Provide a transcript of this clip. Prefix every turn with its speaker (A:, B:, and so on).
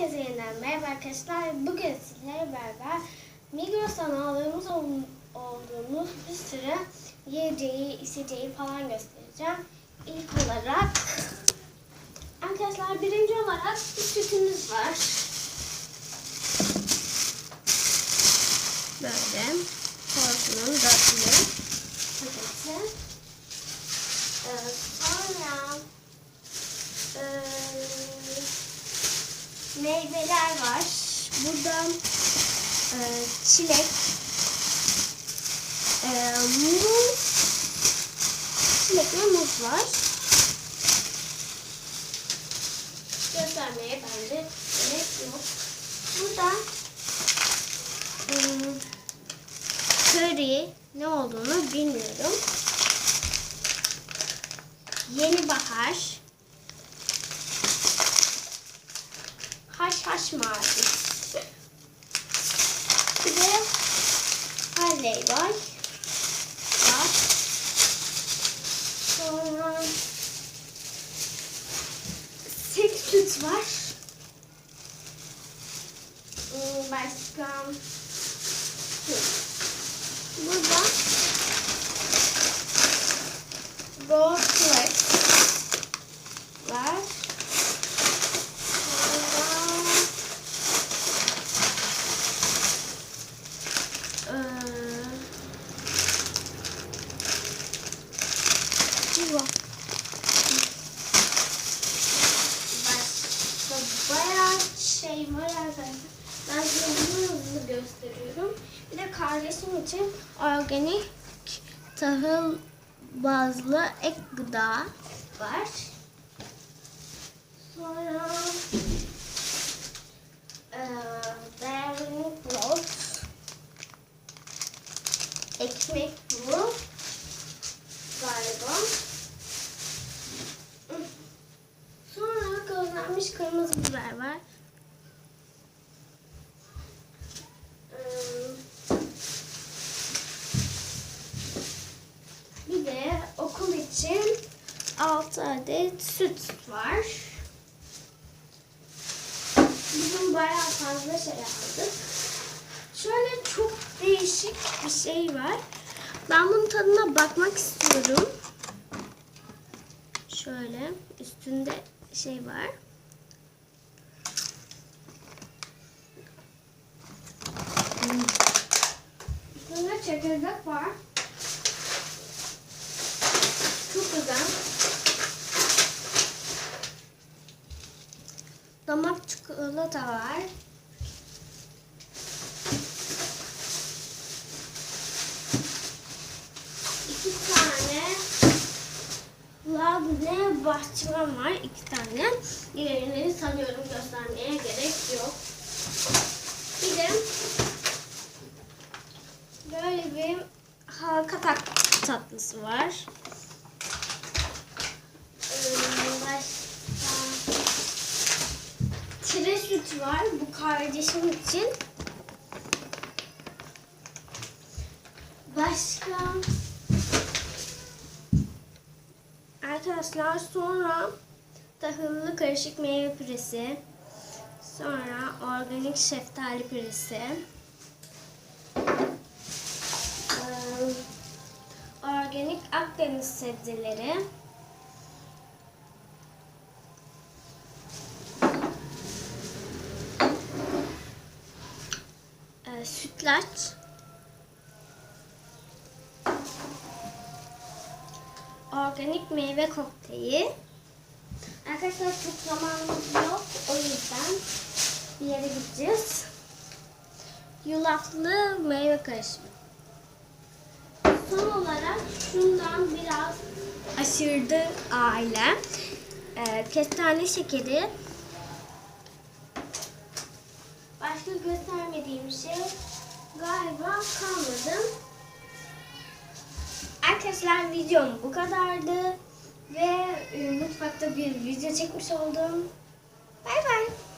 A: Herkese yeniden merhaba arkadaşlar. Bugün sizlerle beraber Migros'tan aldığımız ol- olduğumuz bir sürü yiyeceği, içeceği falan göstereceğim. İlk olarak arkadaşlar birinci olarak bir sütümüz var. Böyle porsiyon dörtlü paketi. Meyveler var. Burada e, çilek, e, muz, çilek ve muz var. Göstermeye bence gerek yok. Burada ım, curry ne olduğunu bilmiyorum. Yeni bahar. Mavi. Bir de Harley var. Var. Sonra süt var. Hmm, Başka burada Gold Flex var. Sonra Başka bayağı şey var arkadaşlar. Ben bunu hızlı gösteriyorum. Bir de kardeşim için organik tahıl bazlı ek gıda var. Sonra eee Daring Blood ekmek bu galiba. Sonra közlenmiş kırmızı biber var. Ee, Bir de okul için 6 adet süt var. Bugün bayağı fazla şey aldık. Şöyle çok değişik bir şey var. Ben bunun tadına bakmak istiyorum. Şöyle üstünde şey var. Hmm. Üstünde çekirdek var. Çok güzel. Damak çikolata var. İki tane labne bahçıvan var. iki tane. Diğerini sanıyorum göstermeye gerek yok. Bir de böyle bir halka tak tatlısı var. Ee, tire süt var. Bu kardeşim için. Başka Arkadaşlar sonra tahıllı karışık meyve püresi. Sonra organik şeftali püresi. Organik Akdeniz sebzeleri. Ee, sütlaç. organik meyve kokteyli. Arkadaşlar çok zamanımız yok. O yüzden bir yere gideceğiz. Yulaflı meyve karışımı. Son olarak şundan biraz aşırdı aile. Ee, kestane şekeri. Başka göstermediğim şey galiba kalmadı. Arkadaşlar videom bu kadardı. Ve e, mutfakta bir video çekmiş oldum. Bay bay.